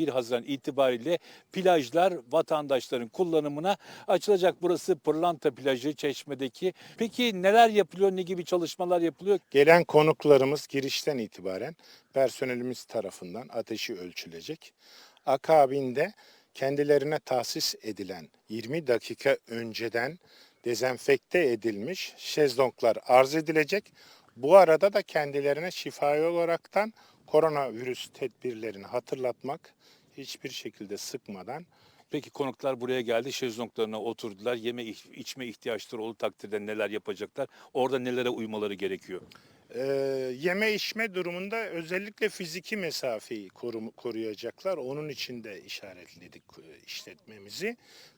1 Haziran itibariyle plajlar vatandaşların kullanımına açılacak. Burası Pırlanta plajı Çeşme'deki. Peki neler yapılıyor, ne gibi çalışmalar yapılıyor? Gelen konuklarımız girişten itibaren personelimiz tarafından ateşi ölçülecek. Akabinde kendilerine tahsis edilen 20 dakika önceden dezenfekte edilmiş şezlonglar arz edilecek. Bu arada da kendilerine şifai olaraktan koronavirüs tedbirlerini hatırlatmak hiçbir şekilde sıkmadan Peki konuklar buraya geldi, şezlonglarına oturdular. Yeme iç- içme ihtiyaçları olduğu takdirde neler yapacaklar? Orada nelere uymaları gerekiyor? Ee, yeme içme durumunda özellikle fiziki mesafeyi korum- koruyacaklar. Onun için de işaretledik e, işletmemizi.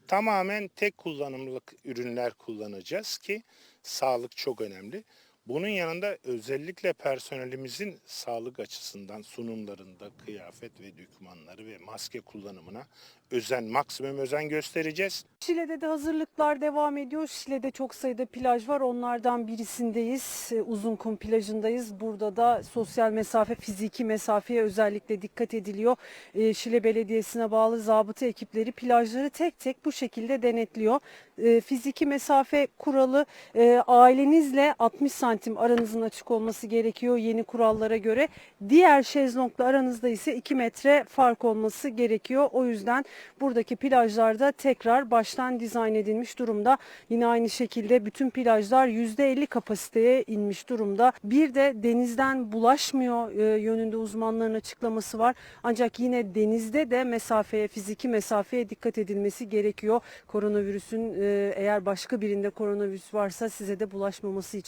Tamamen tek kullanımlık ürünler kullanacağız ki sağlık çok önemli. Bunun yanında özellikle personelimizin sağlık açısından sunumlarında kıyafet ve dokümanları ve maske kullanımına özen, maksimum özen göstereceğiz. Şile'de de hazırlıklar devam ediyor. Şile'de çok sayıda plaj var. Onlardan birisindeyiz. Ee, Uzunkum plajındayız. Burada da sosyal mesafe, fiziki mesafeye özellikle dikkat ediliyor. Ee, Şile Belediyesi'ne bağlı zabıta ekipleri plajları tek tek bu şekilde denetliyor. Ee, Fiziki mesafe kuralı e, ailenizle 60 santim aranızın açık olması gerekiyor yeni kurallara göre. Diğer şezlongla aranızda ise 2 metre fark olması gerekiyor. O yüzden buradaki plajlarda tekrar baştan dizayn edilmiş durumda. Yine aynı şekilde bütün plajlar %50 kapasiteye inmiş durumda. Bir de denizden bulaşmıyor e, yönünde uzmanların açıklaması var. Ancak yine denizde de mesafeye, fiziki mesafeye dikkat edilmesi gerekiyor. Koronavirüsün e, eğer başka birinde koronavirüs varsa size de bulaşmaması için